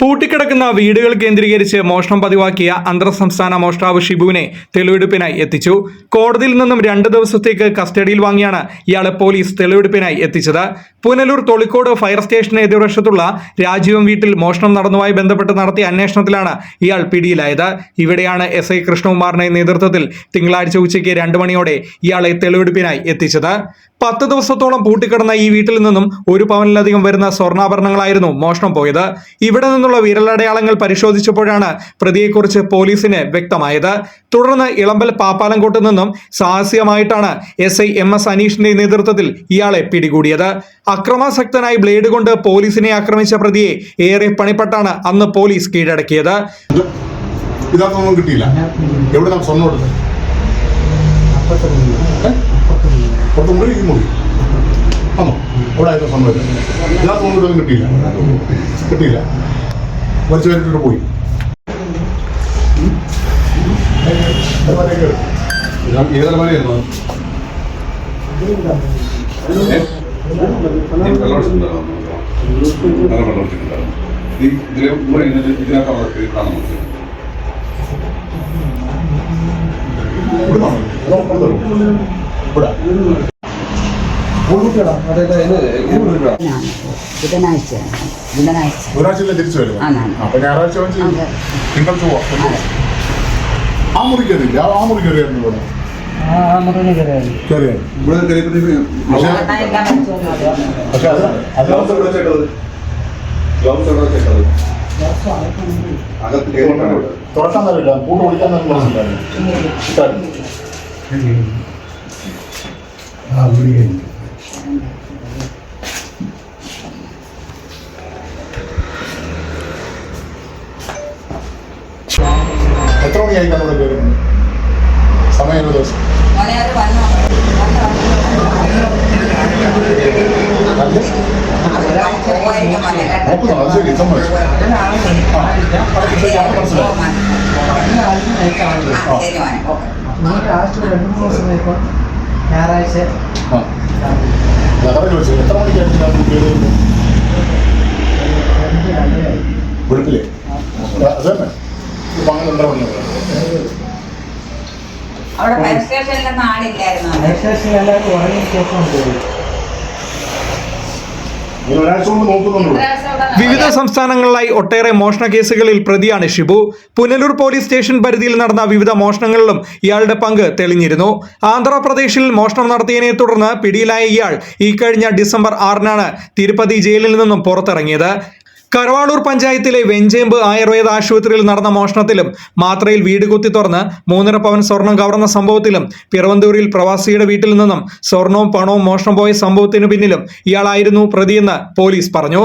പൂട്ടിക്കിടക്കുന്ന വീടുകൾ കേന്ദ്രീകരിച്ച് മോഷണം പതിവാക്കിയ അന്തർ സംസ്ഥാന മോഷ്ടാവ് ഷിബുവിനെ തെളിവെടുപ്പിനായി എത്തിച്ചു. കോടതിയിൽ നിന്നും രണ്ട് ദിവസത്തേക്ക് കസ്റ്റഡിയിൽ വാങ്ങിയാണ് ഇയാളെ പോലീസ് തെളിവെടുപ്പിനായി എത്തിച്ചത്. പുനലൂർ തൊളിക്കോട് ഫയർ സ്റ്റേഷന് എതിർവശത്തുള്ള രാജീവം വീട്ടിൽ മോഷണം നടന്നതുമായി ബന്ധപ്പെട്ട് നടത്തിയ അന്വേഷണത്തിലാണ് ഇയാൾ പിടിയിലായത്. ഇവിടെയാണ് എസ് ഐ കൃഷ്ണകുമാറിന്റെ നേതൃത്വത്തിൽ തിങ്കളാഴ്ച ഉച്ചയ്ക്ക് രണ്ട് മണിയോടെ ഇയാളെ തെളിവെടുപ്പിനായി എത്തിച്ചത്. പത്ത് ദിവസത്തോളം പൂട്ടിക്കിടന്ന ഈ വീട്ടിൽ നിന്നും ഒരു പവനിലധികം വരുന്ന സ്വർണാഭരണങ്ങളായിരുന്നു മോഷണം പോയത്. ഇവിടെ നിന്നുള്ള വിരലടയാളങ്ങൾ പരിശോധിച്ചപ്പോഴാണ് പ്രതിയെക്കുറിച്ച് പോലീസിന് വ്യക്തമായത്. തുടർന്ന് ഇളമ്പൽ പാപ്പാലംകോട്ട് നിന്നും സാഹസികമായിട്ടാണ് എസ് ഐ എം എസ് അനീഷിന്റെ നേതൃത്വത്തിൽ ഇയാളെ പിടികൂടിയത്. അക്രമാസക്തനായി ബ്ലേഡ് കൊണ്ട് പോലീസിനെ ആക്രമിച്ച പ്രതിയെ ഏറെ പണിപ്പെട്ടാണ് അന്ന് പോലീസ് കീഴടക്കിയത്. ഇതൊന്നും കിട്ടിയില്ല. എവിടെ നാം സ്വർണം പുറത്ത് കൂടി ഈ മുറി ആണോ അവിടെ ആയിരുന്നു സ്വർണം ഞാൻ ഇതൊന്നും കിട്ടിയില്ല. കിട്ടിയില്ല. വലിച്ചു കയറ്റിട്ട് പോയി. ഏതൊരു മണിയായിരുന്നു ഇതിലെ ഇതിനകത്ത് കാണാൻ പറ്റും? ഇവിടെ ബുധനാഴ്ച. ബുധനാഴ്ച. ഒരാഴ്ചയിലെ തിരിച്ചു വരും. അപ്പൊ ഞായറാഴ്ച വെച്ച്. തിങ്കൾ ചൊവ്വ. ആ മുറി കയറിയില്ല? ആ മുറി കയറിയായിരുന്നു ഇവിടെ. തുറക്കാൻ തരില്ല കൂട്ട് വിളിക്കാൻ തന്നെ ഉണ്ടായിരുന്നു എത്ര മണിയായി നമ്മുടെ കയറുന്നത് സമയം ഒരു ദിവസം. നോക്കുന്നു ശരി സമ്മതിച്ചു ലാസ്റ്റ് രണ്ട് മൂന്ന് ദിവസം കഴിയുമ്പോൾ ഞായറാഴ്ച. എത്ര മണിക്കായിരുന്നു അങ്ങനെ മണിയാണ് അവിടെ ഫയർ സ്റ്റേഷനിലൊന്നും ആളില്ലായിരുന്നു ഒരാഴ്ച കൊണ്ട് നോക്കുന്നുള്ളൂ. വിവിധ സംസ്ഥാനങ്ങളിലായി ഒട്ടേറെ മോഷണ കേസുകളിൽ പ്രതിയാണ് ഷിബു. പുനലൂർ പോലീസ് സ്റ്റേഷൻ പരിധിയിൽ നടന്ന വിവിധ മോഷണങ്ങളിലും ഇയാളുടെ പങ്ക് തെളിഞ്ഞിരുന്നു. ആന്ധ്രാപ്രദേശിൽ മോഷണം നടത്തിയതിനെ തുടർന്ന് പിടിയിലായ ഇയാൾ ഈ കഴിഞ്ഞ ഡിസംബർ ആറിനാണ് തിരുപ്പതി ജയിലിൽ നിന്നും പുറത്തിറങ്ങിയത്. കരവാളൂർ പഞ്ചായത്തിലെ വെഞ്ചേമ്പ് ആയുർവേദ ആശുപത്രിയിൽ നടന്ന മോഷണത്തിലും മാത്രയിൽ വീട് കുത്തി തുറന്ന് മൂന്നര പവൻ സ്വർണം കവർന്ന സംഭവത്തിലും പിറവന്തൂരിൽ പ്രവാസിയുടെ വീട്ടിൽ നിന്നും സ്വർണവും പണവും മോഷണം പോയ സംഭവത്തിനു പിന്നിലും ഇയാളായിരുന്നു പ്രതിയെന്ന് പോലീസ് പറഞ്ഞു.